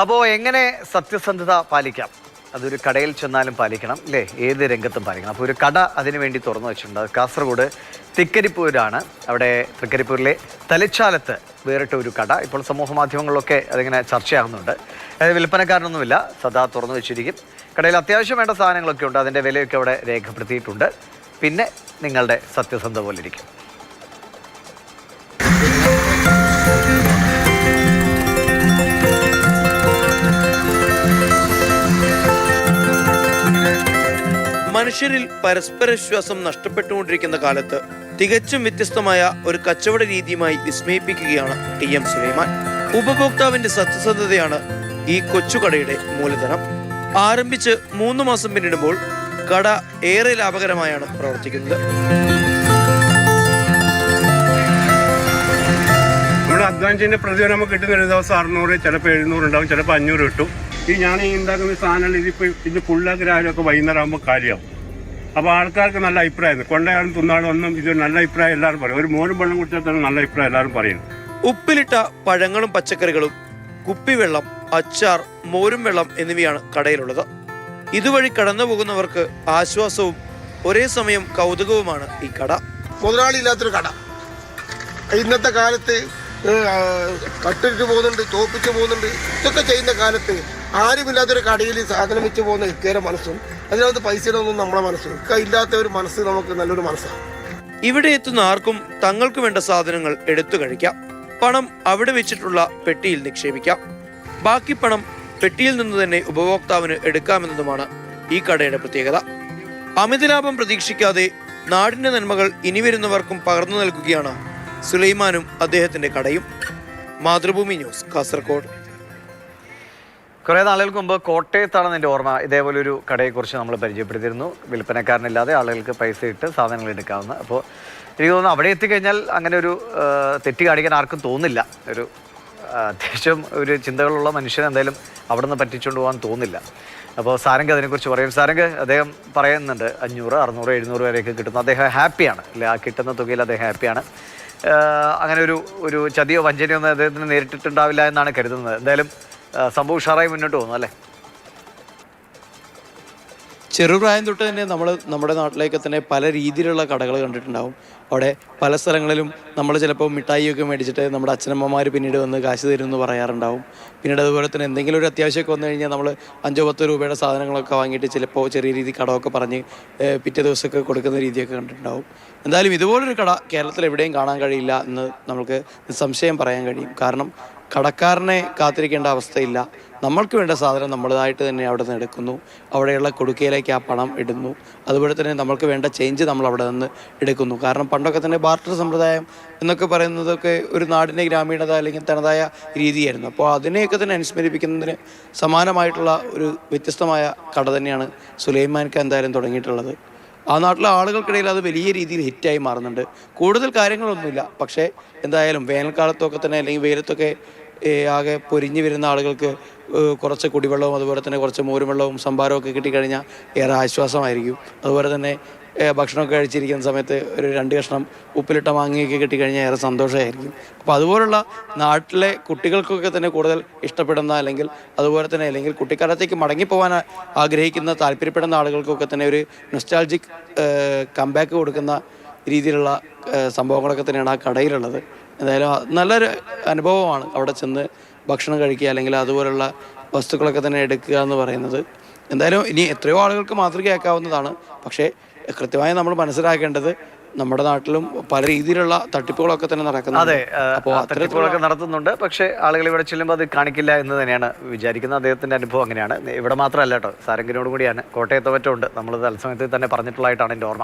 അപ്പോൾ എങ്ങനെ സത്യസന്ധത പാലിക്കാം? അതൊരു കടയിൽ ചെന്നാലും പാലിക്കണം അല്ലേ? ഏത് രംഗത്തും പാലിക്കണം. അപ്പോൾ ഒരു കട അതിനു വേണ്ടി തുറന്നു വെച്ചിട്ടുണ്ട്. അത് കാസർഗോഡ് തിക്കരിപ്പൂരാണ് അവിടെ തൃക്കരിപ്പൂരിലെ തലച്ചാലത്ത് വേറിട്ട ഒരു കട. ഇപ്പോൾ സമൂഹ മാധ്യമങ്ങളിലൊക്കെ അതിങ്ങനെ ചർച്ചയാകുന്നുണ്ട്. അതായത് വിൽപ്പനക്കാരനൊന്നുമില്ല. സദാ തുറന്നു വെച്ചിരിക്കും. കടയിൽ അത്യാവശ്യം വേണ്ട സാധനങ്ങളൊക്കെ ഉണ്ട്. അതിന്റെ വിലയൊക്കെ അവിടെ രേഖപ്പെടുത്തിയിട്ടുണ്ട്. പിന്നെ നിങ്ങളുടെ സത്യസന്ധത പോലെ ഇരിക്കും. മനുഷ്യരിൽ പരസ്പര വിശ്വാസം നഷ്ടപ്പെട്ടുകൊണ്ടിരിക്കുന്ന കാലത്ത് തികച്ചും വ്യത്യസ്തമായ ഒരു കച്ചവട രീതിയുമായി വിസ്മയിപ്പിക്കുകയാണ് ടി എം സുലൈമാൻ. ഉപഭോക്താവിന്റെ സത്യസന്ധതയാണ് ഈ കൊച്ചുകടയുടെ മൂലധനം. ആരംഭിച്ച് മൂന്ന് മാസം പിന്നിടുമ്പോൾ കട ഏറെ ലാഭകരമായാണ് പ്രവർത്തിക്കുന്നത്. നമ്മുടെ അധ്വാനിച്ചതിന്റെ പ്രതിഫലം നമുക്ക് കിട്ടുന്ന ഒരു ദിവസം അറുന്നൂറ് ചിലപ്പോൾ എഴുന്നൂറ് ഉണ്ടാവും ചിലപ്പോൾ അഞ്ഞൂറ് കിട്ടും. ഈ ഞാൻ ഈ ഉണ്ടാക്കുന്ന സാധനങ്ങൾ ഇതിപ്പോൾ ഇത് ഫുള്ളാക്കി ഒക്കെ വൈകുന്നേരം ആകുമ്പോൾ കാലിയാവും. അപ്പോൾ ആൾക്കാർക്ക് നല്ല അഭിപ്രായം കൊണ്ടയാളും തിന്നാളും ഒന്നും ഇത് നല്ല അഭിപ്രായം എല്ലാവരും പറയും. ഒരു മോനും വെള്ളം കുടിച്ചാൽ തന്നെ നല്ല അഭിപ്രായം എല്ലാവരും പറയുന്നു ഉപ്പിലിട്ട പഴങ്ങളും പച്ചക്കറികളും കുപ്പിവെള്ളം അച്ചാർ മോരും വെള്ളം എന്നിവയാണ് കടയിലുള്ളത്. ഇതുവഴി കടന്നു പോകുന്നവർക്ക് ആശ്വാസവും ഒരേ സമയം കൗതുകവുമാണ് ഈ കട. മുതലാളി ഇല്ലാത്തൊരു കട. ഇന്നത്തെ കാലത്ത് കട്ടിട്ട് പോകുന്നുണ്ട് തോപ്പിച്ച് പോകുന്നുണ്ട് ഇതൊക്കെ ചെയ്യുന്ന കാലത്ത് ആരുമില്ലാത്തൊരു കടയിൽ സാധനം വെച്ച് പോകുന്ന ഇക്കയുടെ മനസ്സും അതിനകത്ത് പൈസയുടെ ഒന്നും നമ്മളെ മനസ്സും ഇക്ക ഇല്ലാത്ത ഒരു മനസ്സ് നമുക്ക് നല്ലൊരു മനസ്സാണ് ഇവിടെ എത്തുന്ന ആർക്കും തങ്ങൾക്ക് വേണ്ട സാധനങ്ങൾ എടുത്തു കഴിക്കാം. പണം അവിടെ വെച്ചിട്ടുള്ള പെട്ടിയിൽ നിക്ഷേപിക്കാം. ബാക്കി പണം പെട്ടിയിൽ നിന്ന് തന്നെ ഉപഭോക്താവിന് എടുക്കാമെന്നതുമാണ് ഈ കടയുടെ പ്രത്യേകത. അമിത ലാഭം പ്രതീക്ഷിക്കാതെ നാടിന്റെ നന്മകൾ ഇനി വരുന്നവർക്കും പകർന്നു നൽകുകയാണ് സുലൈമാനും അദ്ദേഹത്തിന്റെ കടയും. മാതൃഭൂമി ന്യൂസ് കാസർഗോഡ്. കുറേ നാളുകൾക്ക് മുമ്പ് കോട്ടയത്താണ് എന്റെ ഓർമ്മ. ഇതേപോലെ ഒരു കടയെക്കുറിച്ച് നമ്മൾ പരിചയപ്പെടുത്തിയിരുന്നു. വിൽപ്പനക്കാരനില്ലാതെ ആളുകൾക്ക് പൈസ ഇട്ട് സാധനങ്ങൾ എടുക്കാവുന്ന. അപ്പോൾ എനിക്ക് തോന്നുന്നു അവിടെ എത്തിക്കഴിഞ്ഞാൽ അങ്ങനെ ഒരു തെറ്റ് കാണിക്കാൻ ആർക്കും തോന്നില്ല. ഒരു അത്യാവശ്യം ഒരു ചിന്തകളുള്ള മനുഷ്യൻ എന്തായാലും അവിടെ നിന്ന് പറ്റിച്ചുകൊണ്ട് പോകാൻ തോന്നില്ല. അപ്പോൾ സാരംഗ് അതിനെക്കുറിച്ച് പറയും. സാരംഗ് അദ്ദേഹം പറയുന്നുണ്ട് അഞ്ഞൂറ് അറുന്നൂറ് എഴുന്നൂറ് വരെയൊക്കെ കിട്ടുന്നു അദ്ദേഹം ഹാപ്പിയാണ്. അല്ലെ ആ കിട്ടുന്ന തുകയിൽ അദ്ദേഹം ഹാപ്പിയാണ്. അങ്ങനെ ഒരു ഒരു ചതിയോ വഞ്ചനയോ ഒന്നും അദ്ദേഹത്തിന് നേരിട്ടിട്ടുണ്ടാവില്ല എന്നാണ് കരുതുന്നത്. എന്തായാലും സംഭവം ഉഷാറായി മുന്നോട്ട് പോകുന്നു അല്ലേ? ചെറുപ്രായം തൊട്ട് തന്നെ നമ്മൾ നമ്മുടെ നാട്ടിലേക്ക് തന്നെ പല രീതിയിലുള്ള കടകൾ കണ്ടിട്ടുണ്ടാവും. അവിടെ പല സ്ഥലങ്ങളിലും നമ്മൾ ചിലപ്പോൾ മിഠായിയൊക്കെ മേടിച്ചിട്ട് നമ്മുടെ അച്ഛനമ്മമാർ പിന്നീട് വന്ന് കാശ് എന്ന് പറയാറുണ്ടാവും. പിന്നീട് അതുപോലെ തന്നെ എന്തെങ്കിലും ഒരു അത്യാവശ്യമൊക്കെ വന്നു കഴിഞ്ഞാൽ നമ്മൾ അഞ്ചോ പത്തോ രൂപയുടെ സാധനങ്ങളൊക്കെ വാങ്ങിയിട്ട് ചിലപ്പോൾ ചെറിയ രീതി കടമൊക്കെ പറഞ്ഞ് പിറ്റേ ദിവസമൊക്കെ കൊടുക്കുന്ന രീതിയൊക്കെ കണ്ടിട്ടുണ്ടാവും. എന്തായാലും ഇതുപോലൊരു കട കേരളത്തിൽ എവിടെയും കാണാൻ കഴിയില്ല എന്ന് നമുക്ക് സംശയം പറയാൻ കഴിയും. കാരണം കടക്കാരനെ കാത്തിരിക്കേണ്ട അവസ്ഥയില്ല. നമ്മൾക്ക് വേണ്ട സാധനം നമ്മളതായിട്ട് തന്നെ അവിടെ നിന്ന് എടുക്കുന്നു. അവിടെയുള്ള കൊടുക്കയിലേക്ക് ആ പണം ഇടുന്നു. അതുപോലെ തന്നെ നമ്മൾക്ക് വേണ്ട ചേഞ്ച് നമ്മൾ അവിടെ നിന്ന് എടുക്കുന്നു. കാരണം പണ്ടൊക്കെ തന്നെ ബാർട്ടർ സമ്പ്രദായം എന്നൊക്കെ പറയുന്നതൊക്കെ ഒരു നാടിന്റെ ഗ്രാമീണത അല്ലെങ്കിൽ തനതായ രീതിയായിരുന്നു. അപ്പോൾ അതിനെയൊക്കെ തന്നെ അനുസ്മരിപ്പിക്കുന്നതിന് സമാനമായിട്ടുള്ള ഒരു വ്യത്യസ്തമായ കട തന്നെയാണ് സുലൈമാൻക്ക് എന്തായാലും തുടങ്ങിയിട്ടുള്ളത്. ആ നാട്ടിലെ ആളുകൾക്കിടയിൽ അത് വലിയ രീതിയിൽ ഹിറ്റായി മാറുന്നുണ്ട്. കൂടുതൽ കാര്യങ്ങളൊന്നുമില്ല. പക്ഷേ എന്തായാലും വേനൽക്കാലത്തൊക്കെ തന്നെ അല്ലെങ്കിൽ വെയിലത്തൊക്കെ ആകെ പൊരിഞ്ഞു വരുന്ന ആളുകൾക്ക് കുറച്ച് കുടിവെള്ളവും അതുപോലെ തന്നെ കുറച്ച് മോരും വെള്ളവും സംഭാരവും ഒക്കെ കിട്ടിക്കഴിഞ്ഞാൽ ഏറെ ആശ്വാസമായിരിക്കും. അതുപോലെ തന്നെ ഭക്ഷണമൊക്കെ കഴിച്ചിരിക്കുന്ന സമയത്ത് ഒരു രണ്ട് കഷ്ണം ഉപ്പിലിട്ട മാങ്ങയൊക്കെ കിട്ടിക്കഴിഞ്ഞാൽ ഏറെ സന്തോഷമായിരിക്കും. അപ്പോൾ അതുപോലുള്ള നാട്ടിലെ കുട്ടികൾക്കൊക്കെ തന്നെ കൂടുതൽ ഇഷ്ടപ്പെടുന്ന അല്ലെങ്കിൽ അതുപോലെ തന്നെ അല്ലെങ്കിൽ കുട്ടിക്കാലത്തേക്ക് മടങ്ങിപ്പോകാൻ ആഗ്രഹിക്കുന്ന താല്പര്യപ്പെടുന്ന ആളുകൾക്കൊക്കെ തന്നെ ഒരു നൊസ്റ്റാൾജിക് കംബാക്ക് കൊടുക്കുന്ന രീതിയിലുള്ള സംഭവങ്ങളൊക്കെ തന്നെയാണ് ആ കടയിലുള്ളത്. എന്തായാലും നല്ലൊരു അനുഭവമാണ് അവിടെ ചെന്ന് ഭക്ഷണം കഴിക്കുക അല്ലെങ്കിൽ അതുപോലുള്ള വസ്തുക്കളൊക്കെ തന്നെ എടുക്കുക എന്ന് പറയുന്നത്. എന്തായാലും ഇനി എത്രയോ ആളുകൾക്ക് മാത്രം മാതൃകയാക്കാവുന്നതാണ് പക്ഷേ കൃത്യമായി നമ്മൾ മനസ്സിലാക്കേണ്ടത് നമ്മുടെ നാട്ടിലും പല രീതിയിലുള്ള തട്ടിപ്പുകളൊക്കെ തന്നെ നടക്കുന്നു അതെ അപ്പോൾ തട്ടിപ്പുകളൊക്കെ നടത്തുന്നുണ്ട്. പക്ഷേ ആളുകൾ ഇവിടെ ചെല്ലുമ്പോൾ അത് കാണിക്കില്ല എന്ന് തന്നെയാണ് വിചാരിക്കുന്നത് അദ്ദേഹത്തിന്റെ അനുഭവം അങ്ങനെയാണ്. ഇവിടെ മാത്രമല്ല കേട്ടോ സാരംഗിനോട് കൂടിയാണ്. കോട്ടയത്ത് മറ്റും ഉണ്ട് നമ്മൾ തത്സമയത്ത് തന്നെ പറഞ്ഞിട്ടുള്ളതായിട്ടാണ് എന്റെ ഓർമ്മ.